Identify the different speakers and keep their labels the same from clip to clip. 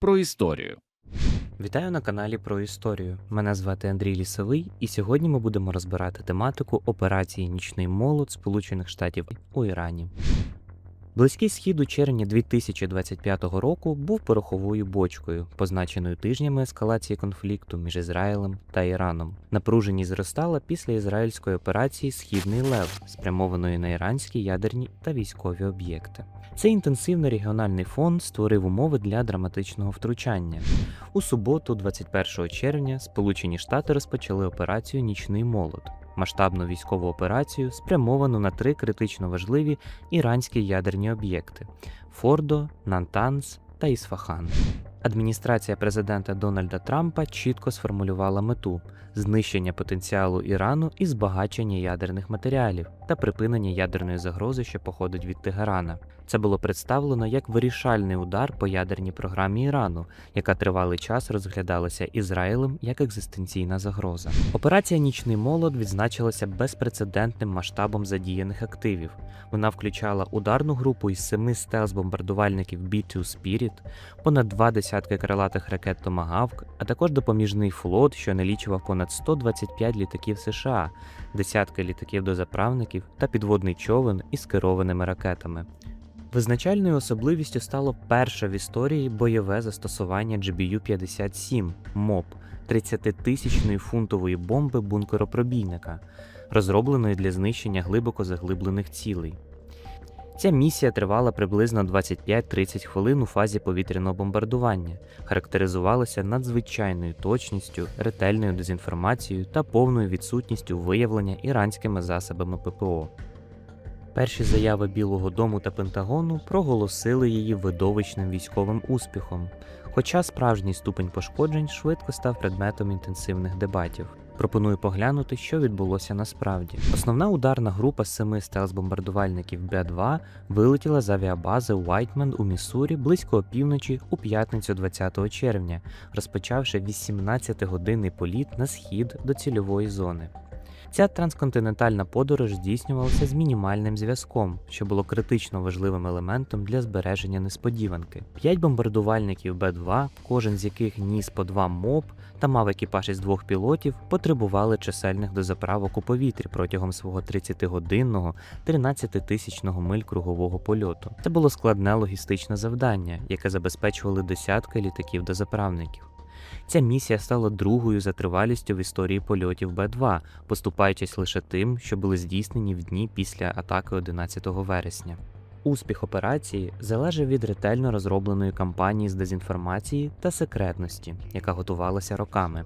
Speaker 1: про історію.
Speaker 2: Вітаю на каналі про історію. Мене звати Андрій Лісовий, і сьогодні ми будемо розбирати тематику операції Нічний молот Сполучених Штатів у Ірані. Близький схід у червні 2025 року був пороховою бочкою, позначеною тижнями ескалації конфлікту між Ізраїлем та Іраном. Напруженість зростала після ізраїльської операції Східний Лев, спрямованої на іранські ядерні та військові об'єкти. Цей інтенсивний регіональний фон створив умови для драматичного втручання. У суботу, 21 червня, Сполучені Штати розпочали операцію Нічний молот. Масштабну військову операцію, спрямовану на три критично важливі іранські ядерні об'єкти: Фордо, Нантанс та Ісфахан. Адміністрація президента Дональда Трампа чітко сформулювала мету знищення потенціалу Ірану і збагачення ядерних матеріалів та припинення ядерної загрози, що походить від Тегерана. Це було представлено як вирішальний удар по ядерній програмі Ірану, яка тривалий час розглядалася Ізраїлем як екзистенційна загроза. Операція Нічний молот відзначилася безпрецедентним масштабом задіяних активів. Вона включала ударну групу із семи стелс-бомбардувальників B-2 Spirit, понад два десятки крилатих ракет Томагавк, а також допоміжний флот, що налічував понад 125 літаків США, десятки літаків дозаправників та підводний човен із керованими ракетами. Визначальною особливістю стало перше в історії бойове застосування GBU-57 МОП 30-тисячної фунтової бомби бункеропробійника, розробленої для знищення глибоко заглиблених цілей. Ця місія тривала приблизно 25-30 хвилин у фазі повітряного бомбардування, характеризувалася надзвичайною точністю, ретельною дезінформацією та повною відсутністю виявлення іранськими засобами ППО. Перші заяви Білого Дому та Пентагону проголосили її видовищним військовим успіхом, хоча справжній ступень пошкоджень швидко став предметом інтенсивних дебатів. Пропоную поглянути, що відбулося насправді. Основна ударна група семи стелс-бомбардувальників Б-2 вилетіла з авіабази Уайтмен у Міссурі близько опівночі у п'ятницю 20 червня, розпочавши 18-годинний політ на схід до цільової зони. Ця трансконтинентальна подорож здійснювалася з мінімальним зв'язком, що було критично важливим елементом для збереження несподіванки. П'ять бомбардувальників Б-2, кожен з яких ніс по два МОП та мав екіпаж із двох пілотів, потребували чисельних дозаправок у повітрі протягом свого 30-годинного, 13-тисячного миль кругового польоту. Це було складне логістичне завдання, яке забезпечували десятки літаків-дозаправників. Ця місія стала другою за тривалістю в історії польотів Б-2, поступаючись лише тим, що були здійснені в дні після атаки 11 вересня. Успіх операції залежав від ретельно розробленої кампанії з дезінформації та секретності, яка готувалася роками.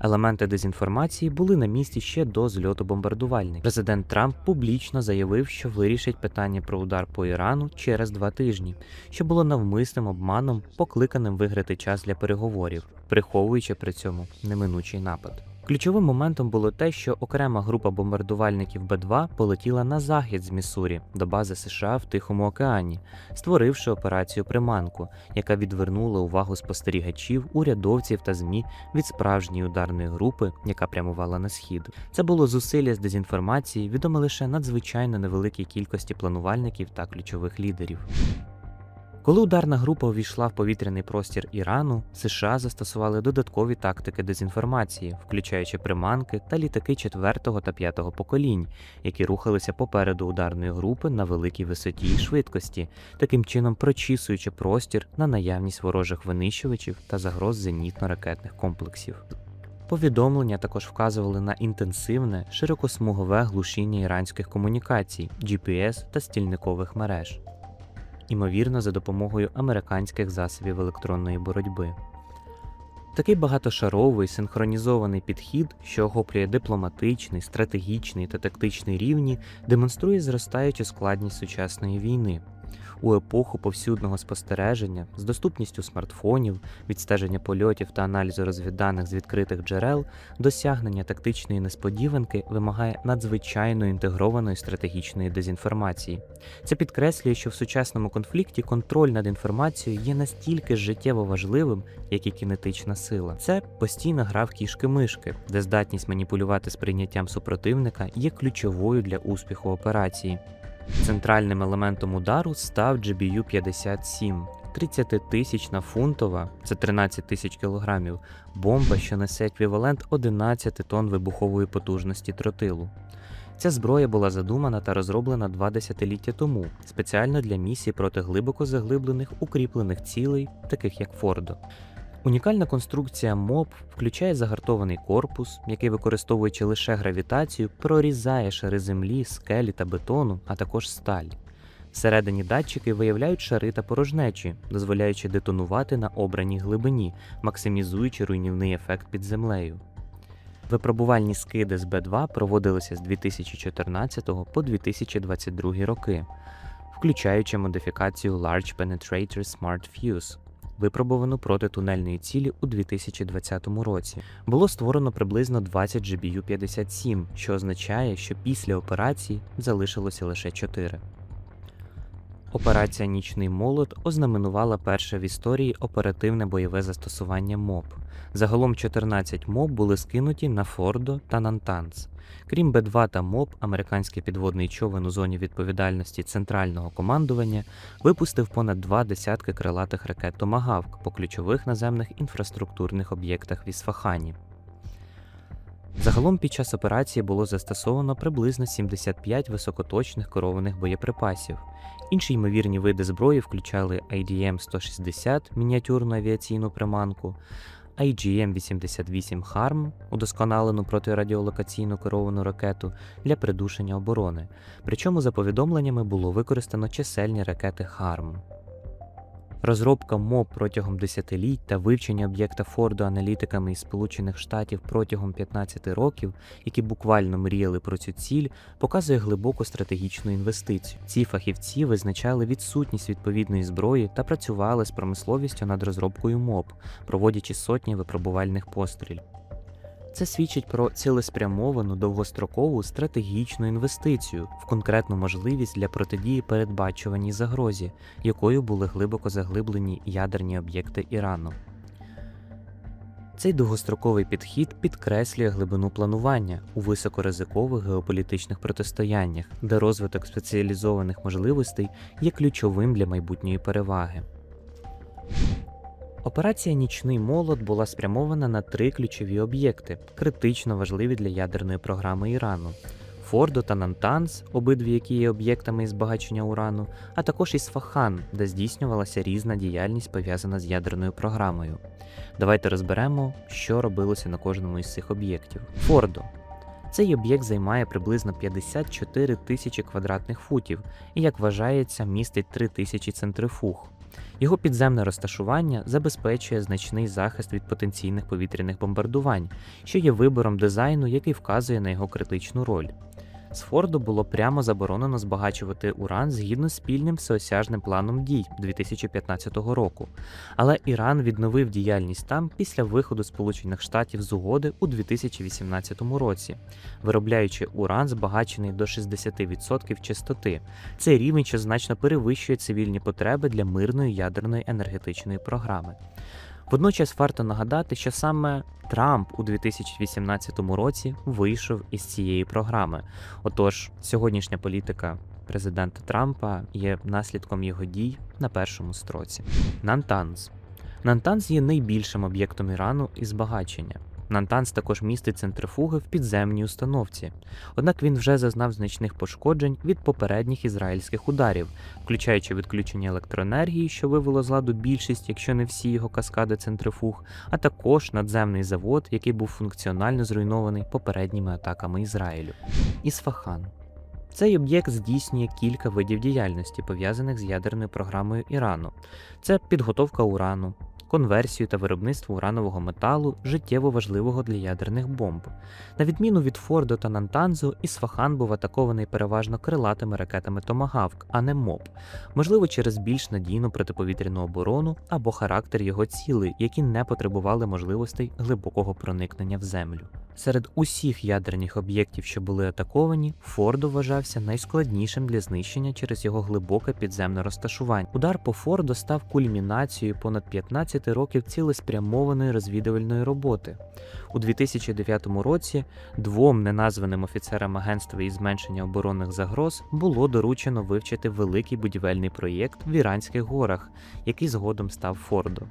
Speaker 2: Елементи дезінформації були на місці ще до зльоту бомбардувальників. Президент Трамп публічно заявив, що вирішить питання про удар по Ірану через два тижні, що було навмисним обманом, покликаним виграти час для переговорів, приховуючи при цьому неминучий напад. Ключовим моментом було те, що окрема група бомбардувальників Б-2 полетіла на захід з Міссурі до бази США в Тихому океані, створивши операцію приманку, яка відвернула увагу спостерігачів, урядовців та ЗМІ від справжньої ударної групи, яка прямувала на схід. Це було зусилля з дезінформації, відоме лише надзвичайно невеликій кількості планувальників та ключових лідерів. Коли ударна група увійшла в повітряний простір Ірану, США застосували додаткові тактики дезінформації, включаючи приманки та літаки 4 та 5 поколінь, які рухалися попереду ударної групи на великій висоті і швидкості, таким чином прочісуючи простір на наявність ворожих винищувачів та загроз зенітно-ракетних комплексів. Повідомлення також вказували на інтенсивне широкосмугове глушіння іранських комунікацій, GPS та стільникових мереж ймовірно, за допомогою американських засобів електронної боротьби. Такий багатошаровий синхронізований підхід, що охоплює дипломатичний, стратегічний та тактичний рівні, демонструє зростаючу складність сучасної війни. У епоху повсюдного спостереження з доступністю смартфонів, відстеження польотів та аналізу розвідданих з відкритих джерел, досягнення тактичної несподіванки вимагає надзвичайно інтегрованої стратегічної дезінформації. Це підкреслює, що в сучасному конфлікті контроль над інформацією є настільки життєво важливим, як і кінетична сила. Це постійна гра в кішки-мишки, де здатність маніпулювати сприйняттям супротивника є ключовою для успіху операції. Центральним елементом удару став GBU-57 30-тисячна фунтова, це 13 тисяч кілограмів, бомба, що несе еквівалент 11 тонн вибухової потужності тротилу. Ця зброя була задумана та розроблена два десятиліття тому спеціально для місій проти глибоко заглиблених укріплених цілей, таких як Фордо. Унікальна конструкція МОП включає загартований корпус, який, використовуючи лише гравітацію, прорізає шари землі, скелі та бетону, а також сталь. Всередині датчики виявляють шари та порожнечі, дозволяючи детонувати на обраній глибині, максимізуючи руйнівний ефект під землею. Випробувальні скиди з Б2 проводилися з 2014 по 2022 роки, включаючи модифікацію Large Penetrator Smart Fuse, випробувану проти тунельної цілі у 2020 році. Було створено приблизно 20 GBU-57, що означає, що після операції залишилося лише 4. Операція Нічний молот ознаменувала перше в історії оперативне бойове застосування МОП. Загалом 14 МОП були скинуті на Фордо та Нантанс. Крім Б2 та МОП, американський підводний човен у зоні відповідальності центрального командування випустив понад два десятки крилатих ракет Томагавк по ключових наземних інфраструктурних об'єктах в Ісфахані. Загалом під час операції було застосовано приблизно 75 високоточних керованих боєприпасів. Інші ймовірні види зброї включали IDM-160 мініатюрну авіаційну приманку, IGM-88 HARM удосконалену протирадіолокаційну керовану ракету для придушення оборони. Причому за повідомленнями було використано чисельні ракети HARM. Розробка МОП протягом десятиліть та вивчення об'єкта Форду аналітиками із Сполучених Штатів протягом 15 років, які буквально мріяли про цю ціль, показує глибоку стратегічну інвестицію. Ці фахівці визначали відсутність відповідної зброї та працювали з промисловістю над розробкою МОП, проводячи сотні випробувальних пострілів. Це свідчить про цілеспрямовану довгострокову стратегічну інвестицію в конкретну можливість для протидії передбачуваній загрозі, якою були глибоко заглиблені ядерні об'єкти Ірану. Цей довгостроковий підхід підкреслює глибину планування у високоризикових геополітичних протистояннях, де розвиток спеціалізованих можливостей є ключовим для майбутньої переваги. Операція Нічний молот була спрямована на три ключові об'єкти, критично важливі для ядерної програми Ірану: Фордо та Нантанс, обидві які є об'єктами збагачення урану, а також Ісфахан, де здійснювалася різна діяльність пов'язана з ядерною програмою. Давайте розберемо, що робилося на кожному із цих об'єктів. Фордо. Цей об'єкт займає приблизно 54 тисячі квадратних футів і, як вважається, містить 3 тисячі центрифуг. Його підземне розташування забезпечує значний захист від потенційних повітряних бомбардувань, що є вибором дизайну, який вказує на його критичну роль. З Форду було прямо заборонено збагачувати уран згідно з спільним всеосяжним планом дій 2015 року. Але Іран відновив діяльність там після виходу Сполучених Штатів з угоди у 2018 році, виробляючи уран, збагачений до 60% чистоти. Це рівень, що значно перевищує цивільні потреби для мирної ядерної енергетичної програми. Водночас варто нагадати, що саме Трамп у 2018 році вийшов із цієї програми. Отож, сьогоднішня політика президента Трампа є наслідком його дій на першому строці. Нантанз. Нантанз є найбільшим об'єктом Ірану і збагачення. Нантанс також містить центрифуги в підземній установці. Однак він вже зазнав значних пошкоджень від попередніх ізраїльських ударів, включаючи відключення електроенергії, що вивело з ладу більшість, якщо не всі його каскади центрифуг, а також надземний завод, який був функціонально зруйнований попередніми атаками Ізраїлю. Ісфахан. Цей об'єкт здійснює кілька видів діяльності, пов'язаних з ядерною програмою Ірану. Це підготовка урану, конверсію та виробництво уранового металу, життєво важливого для ядерних бомб. На відміну від Фордо та Нантанзу, Ісфахан був атакований переважно крилатими ракетами Томагавк, а не МОП, можливо, через більш надійну протиповітряну оборону або характер його цілей, які не потребували можливостей глибокого проникнення в землю. Серед усіх ядерних об'єктів, що були атаковані, Фордо вважався найскладнішим для знищення через його глибоке підземне розташування. Удар по Фордо став кульмінацією понад 15 15 років цілеспрямованої розвідувальної роботи. У 2009 році двом неназваним офіцерам Агентства із зменшення оборонних загроз було доручено вивчити великий будівельний проєкт в Іранських горах, який згодом став Фордо.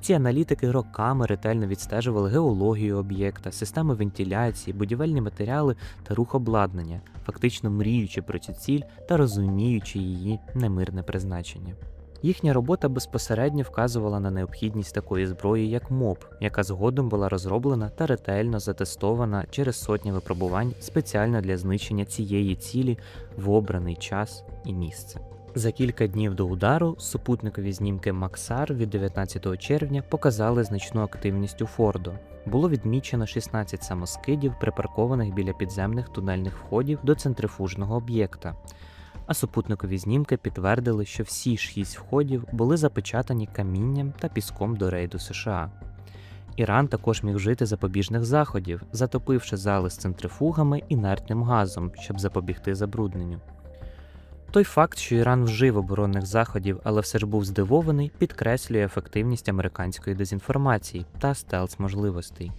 Speaker 2: Ці аналітики роками ретельно відстежували геологію об'єкта, системи вентиляції, будівельні матеріали та рух обладнання, фактично мріючи про цю ціль та розуміючи її немирне призначення. Їхня робота безпосередньо вказувала на необхідність такої зброї, як МОП, яка згодом була розроблена та ретельно затестована через сотні випробувань спеціально для знищення цієї цілі в обраний час і місце. За кілька днів до удару супутникові знімки Максар від 19 червня показали значну активність у Фордо. Було відмічено 16 самоскидів, припаркованих біля підземних тунельних входів до центрифужного об'єкта. А супутникові знімки підтвердили, що всі шість входів були запечатані камінням та піском до рейду США. Іран також міг вжити запобіжних заходів, затопивши зали з центрифугами інертним газом, щоб запобігти забрудненню. Той факт, що Іран вжив оборонних заходів, але все ж був здивований, підкреслює ефективність американської дезінформації та стелс можливостей.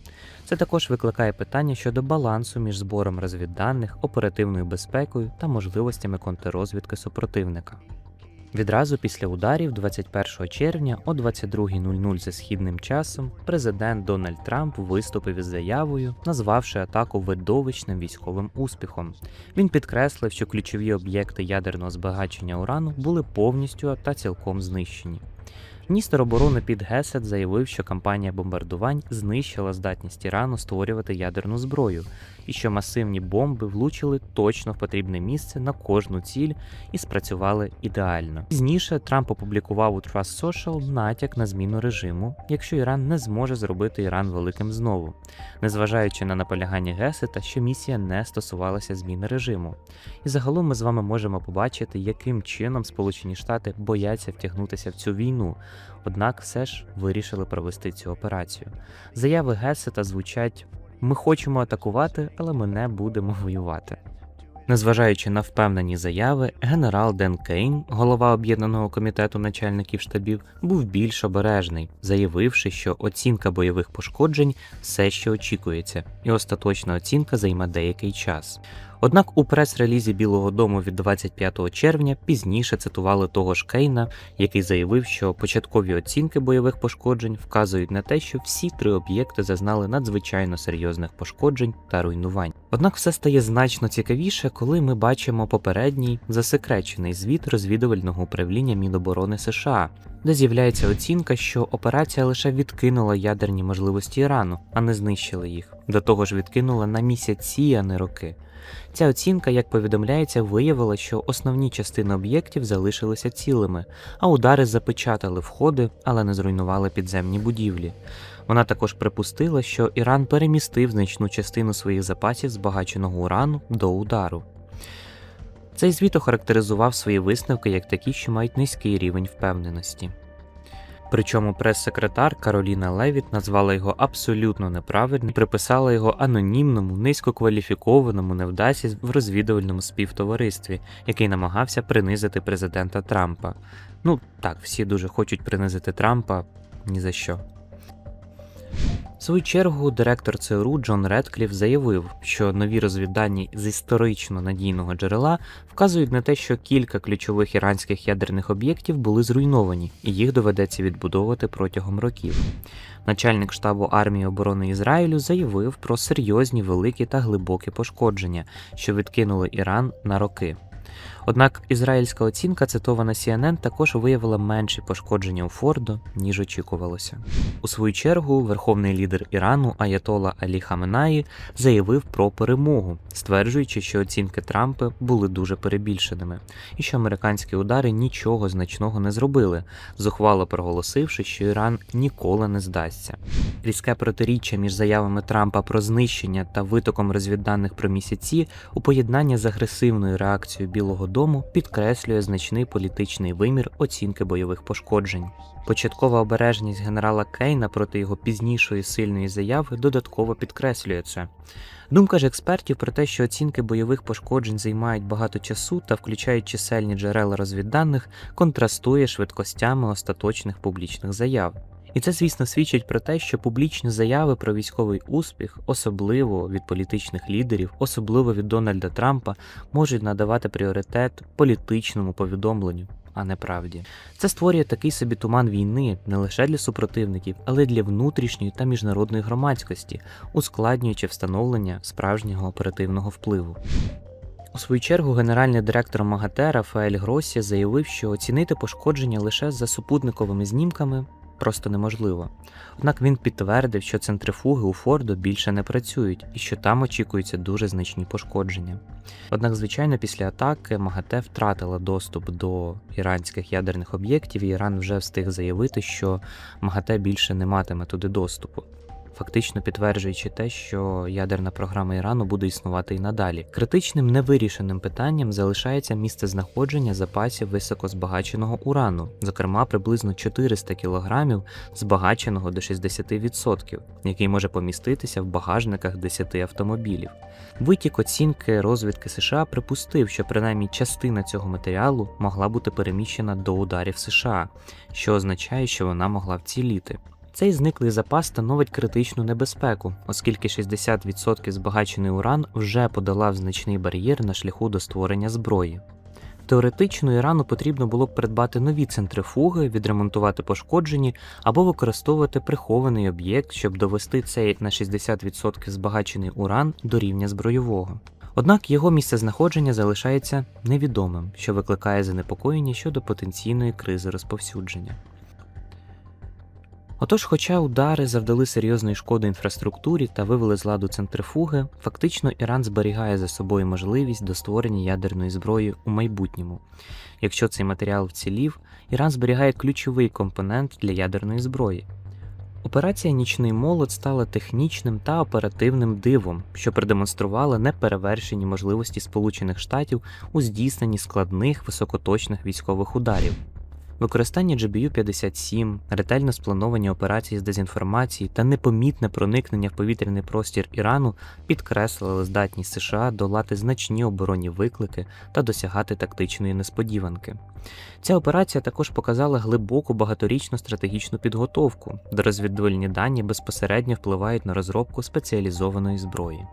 Speaker 2: Це також викликає питання щодо балансу між збором розвідданих, оперативною безпекою та можливостями контррозвідки супротивника. Відразу після ударів 21 червня о 22.00 за східним часом президент Дональд Трамп виступив із заявою, назвавши атаку видовищним військовим успіхом. Він підкреслив, що ключові об'єкти ядерного збагачення урану були повністю та цілком знищені. Міністр оборони Піт Гесет заявив, що кампанія бомбардувань знищила здатність Ірану створювати ядерну зброю, і що масивні бомби влучили точно в потрібне місце на кожну ціль і спрацювали ідеально. Пізніше Трамп опублікував у Trust Social натяк на зміну режиму, якщо Іран не зможе зробити Іран великим знову, незважаючи на наполягання Гесета, що місія не стосувалася зміни режиму. І загалом ми з вами можемо побачити, яким чином Сполучені Штати бояться втягнутися в цю війну, однак все ж вирішили провести цю операцію. Заяви Гесета звучать. Ми хочемо атакувати, але ми не будемо воювати. Незважаючи на впевнені заяви, генерал Ден Кейн, голова об'єднаного комітету начальників штабів, був більш обережний, заявивши, що оцінка бойових пошкоджень все ще очікується, і остаточна оцінка займе деякий час. Однак у прес-релізі Білого Дому від 25 червня пізніше цитували того ж Кейна, який заявив, що початкові оцінки бойових пошкоджень вказують на те, що всі три об'єкти зазнали надзвичайно серйозних пошкоджень та руйнувань. Однак все стає значно цікавіше, коли ми бачимо попередній засекречений звіт розвідувального управління Міноборони США, де з'являється оцінка, що операція лише відкинула ядерні можливості Ірану, а не знищила їх. До того ж, відкинула на місяці, а не роки. Ця оцінка, як повідомляється, виявила, що основні частини об'єктів залишилися цілими, а удари запечатали входи, але не зруйнували підземні будівлі. Вона також припустила, що Іран перемістив значну частину своїх запасів збагаченого урану до удару. Цей звіт охарактеризував свої висновки як такі, що мають низький рівень впевненості. Причому прес-секретар Кароліна Левіт назвала його абсолютно неправильним приписала його анонімному, низькокваліфікованому невдасі в розвідувальному співтоваристві, який намагався принизити президента Трампа. Ну так, всі дуже хочуть принизити Трампа ні за що. Свою чергу директор ЦРУ Джон Редкліф заявив, що нові розвіддані з історично надійного джерела вказують на те, що кілька ключових іранських ядерних об'єктів були зруйновані, і їх доведеться відбудовувати протягом років. Начальник штабу армії оборони Ізраїлю заявив про серйозні великі та глибокі пошкодження, що відкинули Іран на роки. Однак ізраїльська оцінка, цитована CNN, також виявила менші пошкодження у Фордо, ніж очікувалося. У свою чергу, верховний лідер Ірану Аятола Алі Хаменаї заявив про перемогу, стверджуючи, що оцінки Трампа були дуже перебільшеними, і що американські удари нічого значного не зробили, зухвало проголосивши, що Іран ніколи не здасться. Різке протиріччя між заявами Трампа про знищення та витоком розвідданих про місяці у поєднанні з агресивною реакцією Білого Дому підкреслює значний політичний вимір оцінки бойових пошкоджень. Початкова обережність генерала Кейна проти його пізнішої сильної заяви додатково підкреслює це. Думка ж експертів про те, що оцінки бойових пошкоджень займають багато часу та включають чисельні джерела розвідданих, контрастує швидкостями остаточних публічних заяв. І це, звісно, свідчить про те, що публічні заяви про військовий успіх, особливо від політичних лідерів, особливо від Дональда Трампа, можуть надавати пріоритет політичному повідомленню, а не правді. Це створює такий собі туман війни не лише для супротивників, але й для внутрішньої та міжнародної громадськості, ускладнюючи встановлення справжнього оперативного впливу. У свою чергу генеральний директор МАГАТЕ Рафаель Гросі заявив, що оцінити пошкодження лише за супутниковими знімками просто неможливо. Однак він підтвердив, що центрифуги у Фордо більше не працюють і що там очікуються дуже значні пошкодження. Однак, звичайно, після атаки МАГАТЕ втратила доступ до іранських ядерних об'єктів, і Іран вже встиг заявити, що МАГАТЕ більше не матиме туди доступу. Фактично підтверджуючи те, що ядерна програма Ірану буде існувати і надалі. Критичним невирішеним питанням залишається місце знаходження запасів високозбагаченого урану, зокрема приблизно 400 кг збагаченого до 60%, який може поміститися в багажниках 10 автомобілів. Витік оцінки розвідки США припустив, що принаймні частина цього матеріалу могла бути переміщена до ударів США, що означає, що вона могла вціліти. Цей зниклий запас становить критичну небезпеку, оскільки 60% збагачений уран вже подолав значний бар'єр на шляху до створення зброї. Теоретично Ірану потрібно було б придбати нові центрифуги, відремонтувати пошкоджені або використовувати прихований об'єкт, щоб довести цей на 60% збагачений уран до рівня збройового. Однак його місцезнаходження залишається невідомим, що викликає занепокоєння щодо потенційної кризи розповсюдження. Отож, хоча удари завдали серйозної шкоди інфраструктурі та вивели з ладу центрифуги, фактично Іран зберігає за собою можливість до створення ядерної зброї у майбутньому. Якщо цей матеріал вцілів, Іран зберігає ключовий компонент для ядерної зброї. Операція Нічний молот стала технічним та оперативним дивом, що продемонструвала неперевершені можливості Сполучених Штатів у здійсненні складних високоточних військових ударів. Використання GBU-57, ретельно сплановані операції з дезінформації та непомітне проникнення в повітряний простір Ірану підкреслили здатність США долати значні оборонні виклики та досягати тактичної несподіванки. Ця операція також показала глибоку багаторічну стратегічну підготовку, де розвідувальні дані безпосередньо впливають на розробку спеціалізованої зброї.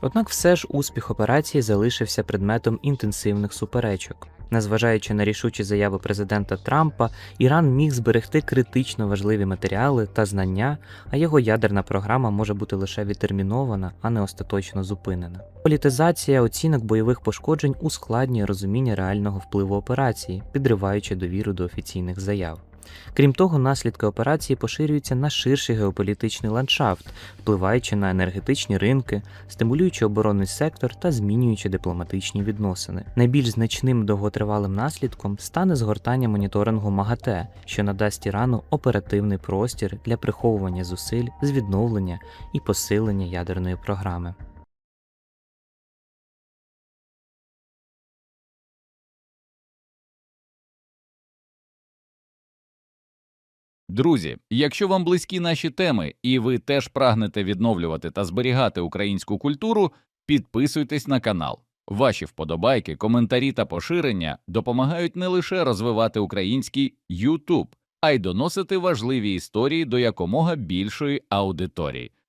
Speaker 2: Однак все ж успіх операції залишився предметом інтенсивних суперечок. Незважаючи на рішучі заяви президента Трампа, Іран міг зберегти критично важливі матеріали та знання, а його ядерна програма може бути лише відтермінована, а не остаточно зупинена. Політизація оцінок бойових пошкоджень ускладнює розуміння реального впливу операції, підриваючи довіру до офіційних заяв. Крім того, наслідки операції поширюються на ширший геополітичний ландшафт, впливаючи на енергетичні ринки, стимулюючи оборонний сектор та змінюючи дипломатичні відносини. Найбільш значним довготривалим наслідком стане згортання моніторингу МАГАТЕ, що надасть Ірану оперативний простір для приховування зусиль з відновлення і посилення ядерної програми.
Speaker 1: Друзі, якщо вам близькі наші теми і ви теж прагнете відновлювати та зберігати українську культуру, підписуйтесь на канал. Ваші вподобайки, коментарі та поширення допомагають не лише розвивати український YouTube, а й доносити важливі історії до якомога більшої аудиторії.